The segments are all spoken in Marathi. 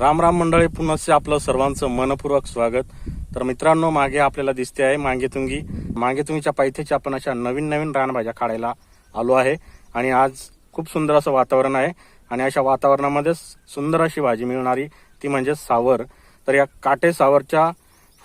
राम राम मंडळी पुन्हा आपलं सर्वांचं मनपूर्वक स्वागत. तर मित्रांनो मागे आपल्याला दिसते आहे मांगेतुंगी. मांगेतुंगीच्या पायथ्याची आपण अशा नवीन नवीन रानभाज्या काढायला आलो आहे. आणि आज खूप सुंदर असं वातावरण आहे. आणि अशा वातावरणामध्येच सुंदर अशी भाजी मिळणारी ती म्हणजे सावर. तर या काटे सावरच्या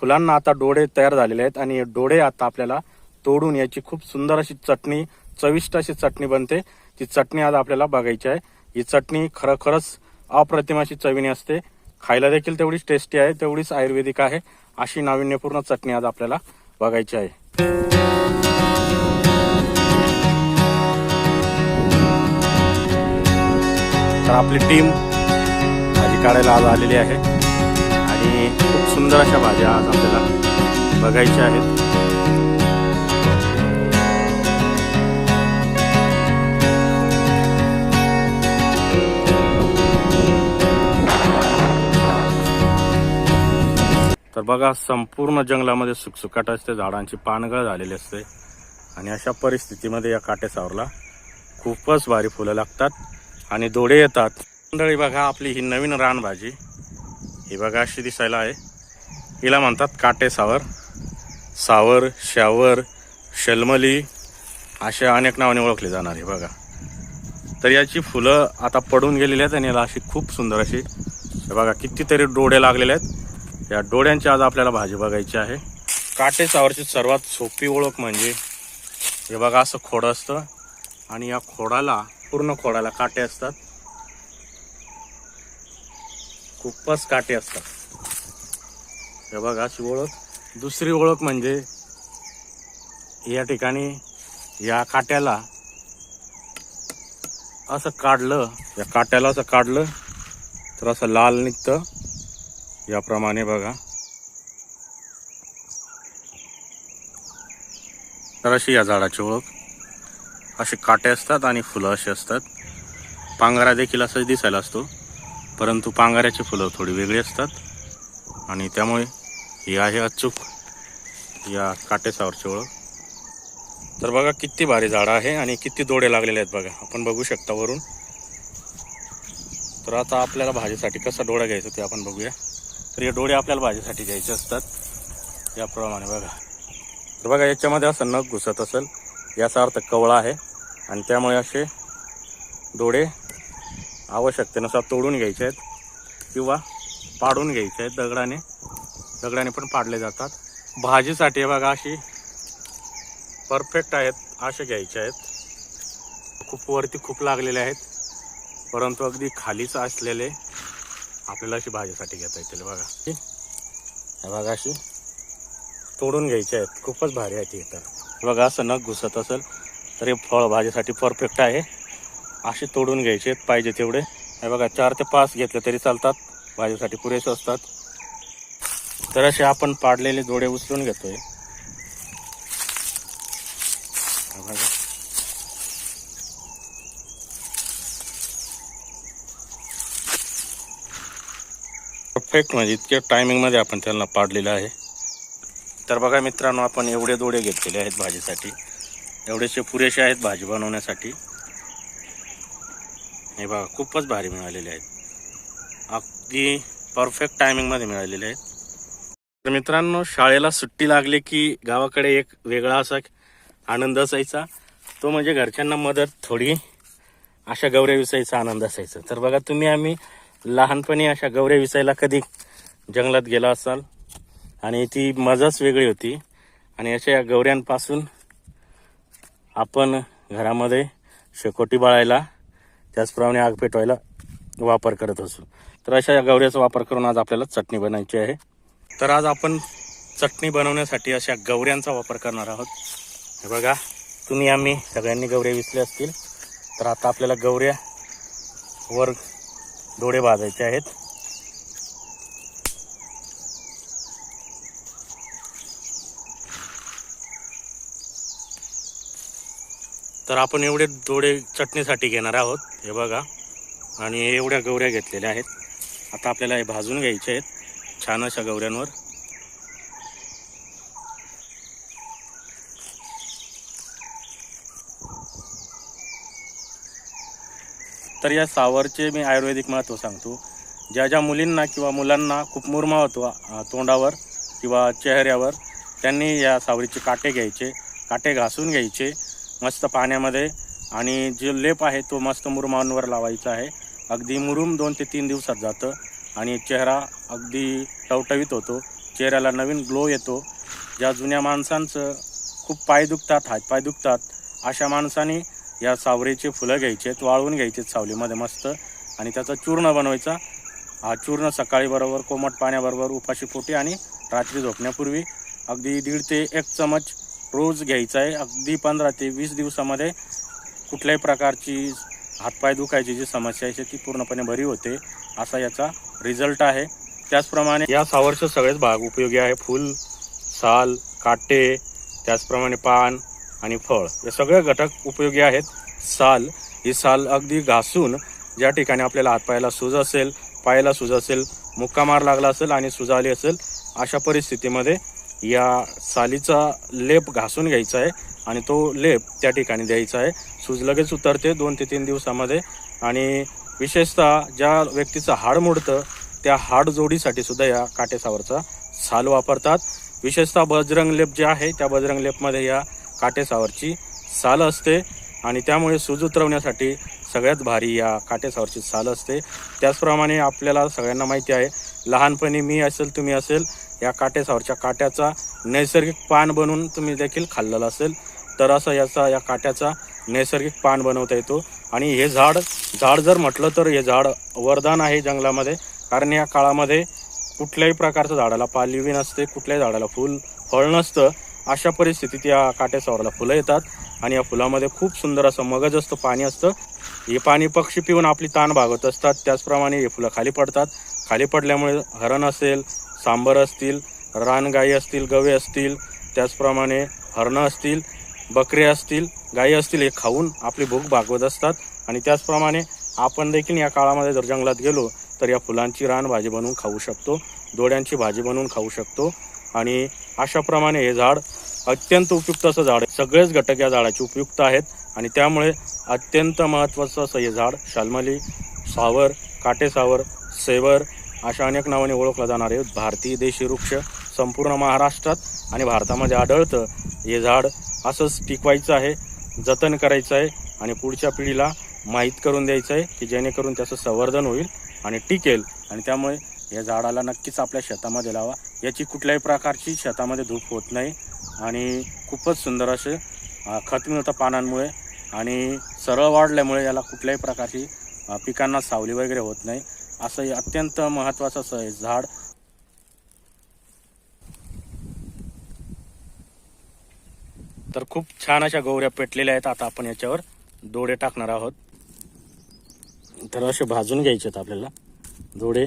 फुलांना आता डोळे तयार झालेले आहेत. आणि हे डोळे आता आपल्याला तोडून याची खूप सुंदर अशी चटणी चविष्ट अशी चटणी बनते. ती चटणी आज आपल्याला बघायची आहे. ही चटणी खरोखरच अप्रतिम अशी चवीने असते. खायला देखील तेवढीच टेस्टी आहे तेवढीच आयुर्वेदिक आहे. अशी नाविन्यपूर्ण चटणी आज आपल्याला बघायची आहे. तर आपली टीम भाजी काढायला आज आलेली आहे. आणि खूप सुंदर अशा भाज्या आज आपल्याला बघायच्या आहेत. बघा संपूर्ण जंगलामध्ये सुकसुकाट असते झाडांची पानगळ झालेली असते. आणि अशा परिस्थितीमध्ये या काटेसावरला खूपच भारी फुलं लागतात आणि दोडे येतात. मंडळी बघा आपली ही नवीन रानभाजी. ही बघा अशी दिसायला आहे. हिला म्हणतात काटेसावर. सावर शावर शलमली अशा अनेक नावाने ओळखली जाणार आहे बघा. तर याची फुलं आता पडून गेलेली आहेत आणि याला अशी खूप सुंदर अशी हे बघा कितीतरी डोळे लागलेले आहेत. या डोळ्यांची आज आपल्याला भाजी बघायची आहे. काटे सावरची सर्वात सोपी ओळख म्हणजे हे बघा असं खोडं असतं आणि या खोडाला पूर्ण खोडाला काटे असतात. खूपच काटे असतात. हे बघा अशी ओळख. दुसरी ओळख म्हणजे या ठिकाणी या काट्याला असं काढलं या काट्याला असं काढलं तर असं लाल निघतं. याप्रमाणे बघा. तर अशी या झाडाची ओळख. असे काटे असतात आणि फुलं अशी असतात. पांघरा देखील असंच दिसायला असतो. परंतु पांघऱ्याची फुलं थोडी वेगळी असतात. आणि त्यामुळे ही आहे अचूक या काटेसावरची ओळख. तर बघा किती भारी झाडं आहे आणि किती दोडे लागलेले आहेत बघा. आपण बघू शकता वरून. तर आता आपल्याला भाजीसाठी कसा डोळा घ्यायचा ते आपण बघूया. तर हे डोळे आपल्याला भाजीसाठी घ्यायचे असतात. याप्रमाणे बघा. तर बघा याच्यामध्ये असं नग घुसत असेल याचा अर्थ कवळा आहे. आणि त्यामुळे असे डोळे आवश्यकतेनुसार तोडून घ्यायचे आहेत किंवा पाडून घ्यायचे आहेत. दगडाने दगडाने पण पाडले जातात. भाजीसाठी हे बघा अशी परफेक्ट आहेत असे घ्यायचे आहेत. खूप वरती खूप लागलेले आहेत. परंतु अगदी खालीच असलेले आपल्याला अशी भाजीसाठी घेता येतील बघा. हे बघा अशी. तोडून घ्यायचे आहेत. खूपच भारी आहे ती तर. बघा असं नग घुसत असेल तर हे फळ भाजीसाठी परफेक्ट आहे. असे तोडून घ्यायचे आहेत पाहिजे तेवढे. हे बघा चार ते पाच घेतले तरी चालतात. भाजीसाठी पुरेसे असतात. तर असे आपण पाडलेले जोडे उचलून घेतोय. परफेक्ट म्हणजे इतक्या टायमिंगमध्ये आपण त्यांना पाडलेलं आहे. तर बघा मित्रांनो आपण एवढे दोडे घेतलेले आहेत भाजीसाठी. एवढेसे पुरेसे आहेत भाजी बनवण्यासाठी. हे बघा खूपच भारी मिळालेले आहेत. अगदी परफेक्ट टायमिंगमध्ये मिळालेले आहेत. तर मित्रांनो शाळेला सुट्टी लागली की गावाकडे एक वेगळा असा आनंद असायचा. तो म्हणजे घरच्यांना मदत थोडी अशा गौऱ्या विसायचा आनंद असायचा. तर बघा तुम्ही आम्ही लहानपणी अशा गौऱ्या विसायला कधी जंगलात गेला असाल? आणि ती मजाच वेगळी होती. आणि अशा या गौऱ्यांपासून आपण घरामध्ये शेकोटी बाळायला त्याचप्रमाणे आग पेटवायला वापर करत असू. तर अशा या गौऱ्याचा वापर करून आज आपल्याला चटणी बनायची आहे. तर आज आपण चटणी बनवण्यासाठी अशा गौऱ्यांचा वापर करणार आहोत. हे बघा तुम्ही आम्ही सगळ्यांनी गौऱ्या विसल्या असतील तर आता आपल्याला गवऱ्या वर डोळे भाजायचे आहेत. तर आपण एवढे डोळे चटणीसाठी घेणार आहोत हे बघा. आणि एवढ्या गवऱ्या घेतलेल्या आहेत. आता आपल्याला हे भाजून घ्यायचे आहेत छान अशा गवऱ्यांवर. तर या सावरचे मी आयुर्वेदिक महत्त्व सांगतो. ज्या ज्या मुलींना किंवा मुलांना खूप मुरमा होतो तोंडावर किंवा चेहऱ्यावर त्यांनी या सावरीचे काटे घ्यायचे काटे घासून घ्यायचे मस्त पाण्यामध्ये आणि जे लेप आहे तो मस्त मुरमांवर लावायचा आहे. अगदी मुरुम दोन ते तीन दिवसात जातं आणि चेहरा अगदी टवटवीत होतो. चेहऱ्याला नवीन ग्लो येतो. ज्या जुन्या माणसांचं खूप पाय दुखतात हातपाय दुखतात अशा माणसांनी या सावरीचे फुलं घ्यायचे आहेत वाळवून घ्यायचेत सावलीमध्ये मस्त. आणि त्याचा चूर्ण बनवायचा. हा चूर्ण सकाळी बरोबर कोमट पाण्याबरोबर उपाशी पोटी आणि रात्री झोपण्यापूर्वी अगदी दीड ते एक चमच रोज घ्यायचा आहे. अगदी पंधरा ते वीस दिवसामध्ये कुठल्याही प्रकारची हातपाय दुखायची जी समस्या आहे ती पूर्णपणे बरी होते असा याचा रिझल्ट आहे. त्याचप्रमाणे या सावरचे सगळेच भाग उपयोगी आहे. फूल साल काटे त्याचप्रमाणे पान आणि फळ. हे सगळे घटक उपयोगी आहेत. साल. ही साल अगदी घासून ज्या ठिकाणी आपल्याला हातपायाला सूज असेल पायाला सूज असेल मुक्का मार लागला असेल आणि सूज आली असेल अशा परिस्थितीमध्ये या सालीचा लेप घासून घ्यायचा आहे आणि तो लेप त्या ठिकाणी द्यायचा आहे. सूज लगेच उतरते दोन ते तीन दिवसामध्ये आणि विशेषतः ज्या व्यक्तीचं हाड मोडतं त्या हाड जोडीसाठी सुद्धा या काटेसावरचा साल वापरतात. विशेषतः बजरंग लेप जे आहे त्या बजरंग लेपमध्ये या काटेसावरची साल असते आणि त्यामुळे सूज उतरवण्यासाठी सगळ्यात भारी या काटेसावरची साल असते. त्याचप्रमाणे आपल्याला सगळ्यांना माहिती आहे लहानपणी मी असेल तुम्ही असेल या काटेसावरच्या काट्याचा नैसर्गिक पान बनवून तुम्ही देखील खाल्लेलं असेल. तर असं याचा या काट्याचा नैसर्गिक पान बनवता येतो. आणि हे झाड झाड जर म्हटलं तर हे झाड वरदान आहे जंगलामध्ये कारण या काळामध्ये कुठल्याही प्रकारचं झाडाला पालवी नसते कुठल्याही झाडाला फूल फळ नसतं. अशा परिस्थितीत या काट्यासावराला फुलं येतात आणि या फुलामध्ये खूप सुंदर असं मगज असतं पाणी असतं. हे पाणी पक्षी पिऊन आपली ताण भागवत असतात. त्याचप्रमाणे हे फुलं खाली पडतात. खाली पडल्यामुळे हरण असेल सांबर असतील रानगाई असतील गवे असतील त्याचप्रमाणे हरणं असतील बकरे असतील गाई असतील हे खाऊन आपली भूक भागवत असतात. आणि त्याचप्रमाणे आपण देखील या काळामध्ये जर जंगलात गेलो तर या फुलांची रान भाजी बनवून खाऊ शकतो दोड्यांची भाजी बनवून खाऊ शकतो. आणि अशाप्रमाणे हे झाड अत्यंत उपयुक्त असं झाड आहे. सगळेच घटक या झाडाचे उपयुक्त आहेत आणि त्यामुळे अत्यंत महत्त्वाचं असं हे झाड शालमली सावर काटेसावर सेवर अशा अनेक नावाने ओळखलं जाणारे भारतीय देशी वृक्ष संपूर्ण महाराष्ट्रात आणि भारतामध्ये आढळतं. हे झाड असंच टिकवायचं आहे जतन करायचं आहे आणि पुढच्या पिढीला माहीत करून द्यायचं आहे की जेणेकरून त्याचं संवर्धन होईल आणि टिकेल. आणि त्यामुळे या झाडाला नक्कीच आपल्या शेतामध्ये लावा. याची कुठल्याही प्रकारची शेतामध्ये धूप होत नाही आणि खूपच सुंदर असे खत मिळतं पानांमुळे आणि सरळ वाढल्यामुळे याला कुठल्याही प्रकारची पिकांना सावली वगैरे होत नाही. असं हे अत्यंत महत्त्वाचं असं आहे झाड. तर खूप छान अशा गौऱ्या पेटलेल्या आहेत आता आपण याच्यावर. दोडे टाकणार आहोत. तर असे भाजून घ्यायचे आहेत आपल्याला. दोडे.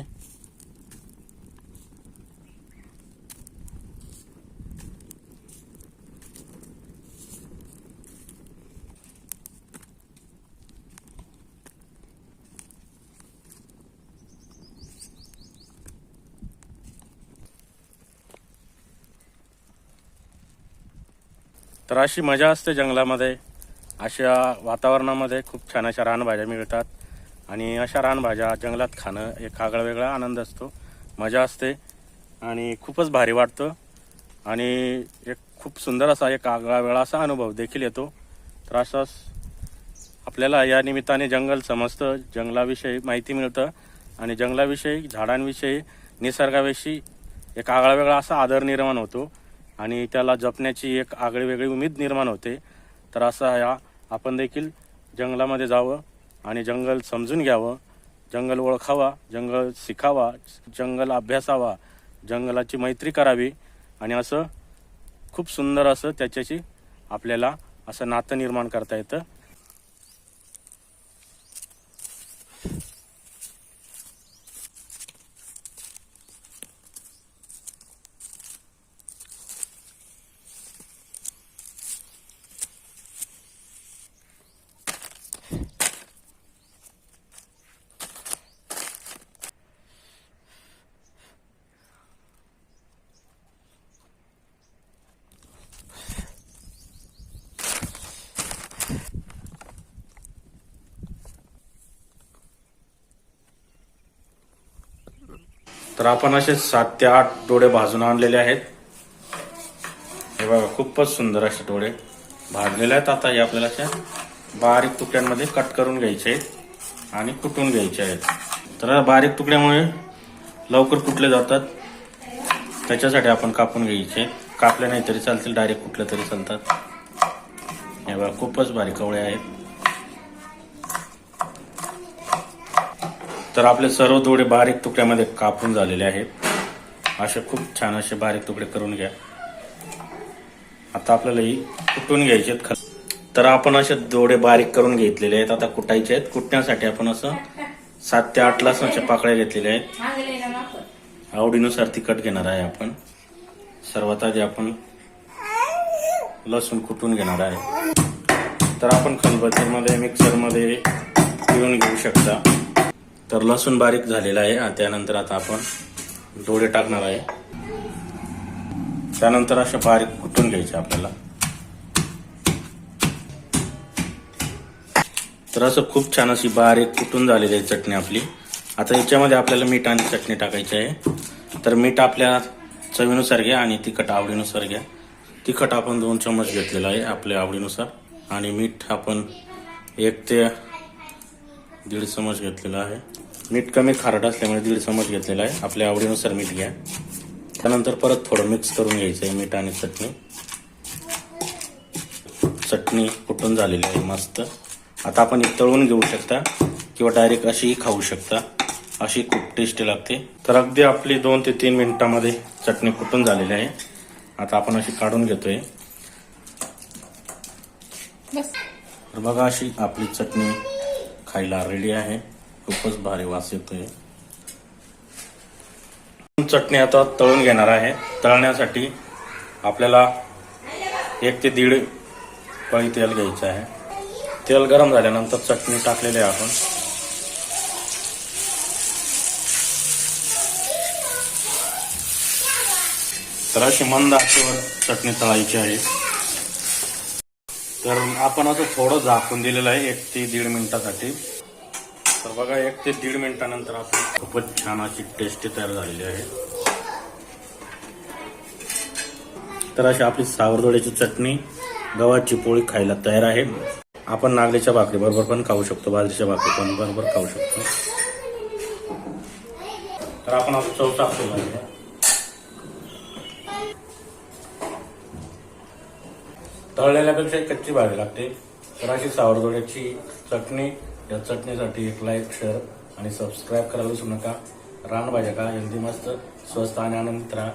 तर अशी मजा असते जंगलामध्ये. अशा वातावरणामध्ये खूप छान अशा रानभाज्या मिळतात. आणि अशा रानभाज्या जंगलात खाणं एक आगळा वेगळा आनंद असतो. मजा असते. आणि खूपच भारी वाटतं. आणि एक खूप सुंदर असा एक आगळा वेगळा असा अनुभव देखील येतो. तर असंच आपल्याला या निमित्ताने जंगल समजतं जंगलाविषयी माहिती मिळतं. आणि जंगलाविषयी झाडांविषयी निसर्गाविषयी एक आगळा वेगळा असा आदर निर्माण होतो. आणि त्याला जपण्याची एक आगळी वेगळी उमेद निर्माण होते. तर असा या आपण देखील जंगलामध्ये जावं आणि जंगल समजून घ्यावं. जंगल ओळखावा जंगल शिकावा जंगल अभ्यासावा जंगलाची मैत्री करावी आणि असं खूप सुंदर असं त्याच्याशी आपल्याला असं नातं निर्माण करता येतं. तर आपण असे सात ते आठ डोळे भाजून आणलेले आहेत. हे बघा खूपच सुंदर असे डोळे भाजलेले आहेत. आता हे आपल्याला अशा बारीक तुकड्यांमध्ये कट करून घ्यायचे आहेत आणि कुटून घ्यायचे आहेत. तर बारीक तुकड्यामुळे लवकर कुटले जातात. त्याच्यासाठी आपण कापून घ्यायचे. कापले नाही तरी चालतील डायरेक्ट कुठले तरी चालतात. हे बघा खूपच बारीक कवळे आहेत. तर आपले सर्व दोडे बारीक तुकड्यामध्ये कापून झालेले आहेत. असे खूप छान असे बारीक तुकडे करून घ्या. आता आपल्याला ही कुटून घ्यायचे आहेत तर आपण असे दोडे बारीक करून घेतलेले आहेत. आता कुटायचे आहेत. कुटण्यासाठी आपण असं सात ते आठ लसणाच्या पाकळ्या घेतलेल्या आहेत. आवडीनुसार तिखट घेणार आहे आपण. सर्वात आधी आपण लसूण कुटून घेणार आहे. तर आपण खलबत्तीमध्ये मिक्सरमध्ये पिळून घेऊ शकता. तर लसूण बारीक झालेला आहे आणि त्यानंतर आता आपण डोळे टाकणार आहे. त्यानंतर अशा बारीक कुटून घ्यायचे आपल्याला? तर असं खूप छान अशी बारीक कुटून झालेली आहे चटणी आपली. आता याच्यामध्ये आपल्याला मीठ आणि चटणी टाकायची आहे. तर मीठ आपल्या चवीनुसार घ्या आणि तिखट आवडीनुसार घ्या. तिखट आपण दोन चमच घेतलेलं आहे आपल्या आवडीनुसार. आणि मीठ आपण एक ते दीड चमच घेतलेला आहे. मीठ कमी खारट असल्यामुळे दीड चमच घेतलेला आहे. आपल्या आवडीनुसार मीठ घ्या. त्यानंतर परत थोडं मिक्स करून घ्यायचं आहे मीठ आणि चटणी. चटणी कुटून झालेली आहे मस्त. आता आपण ही तळून घेऊ शकता किंवा डायरेक्ट अशीही खाऊ शकता. अशी खूप टेस्टी लागते. तर अगदी आपली दोन ते तीन मिनिटांमध्ये चटणी कुटून झालेली आहे. आता आपण अशी काढून घेतोय. तर बघा अशी आपली चटणी. खायला रेडी आहे. खूपच भारी वास येतोय. चटणी आता तळून घेणार आहे. तळण्यासाठी आपल्याला एक ते दीड पळी तेल घ्यायचं आहे. तेल गरम झाल्यानंतर चटणी टाकलेली आहे आपण. तर अशी मंद आचेवर चटणी तळायची आहे. तर आपण असं थोडं झाकून दिलेलं आहे एक ते दीड मिनिटासाठी. तर बघा एक ते दीड मिनिटानंतर आपण खूपच छान अशी टेस्टी तयार झालेली आहे. तर अशी आपली सावरदोड्याची चटणी गव्हाची पोळी खायला तयार आहे. आपण नागलीच्या भाकरी बरोबर पण खाऊ शकतो बाजरीच्या भाकरी पण बरोबर खाऊ शकतो. तर आपण आता चव टाकतो आहे तळलेल्यापेक्षा कच्ची भाजी लागते. तर अशी सावरदोड्याची चटणी या चटणीसाठी एक लाईक शेअर आणि सबस्क्राईब करायला विसरू नका. रानभाज्या का हेल्दी मस्त स्वस्त आणि आनंदित राहा.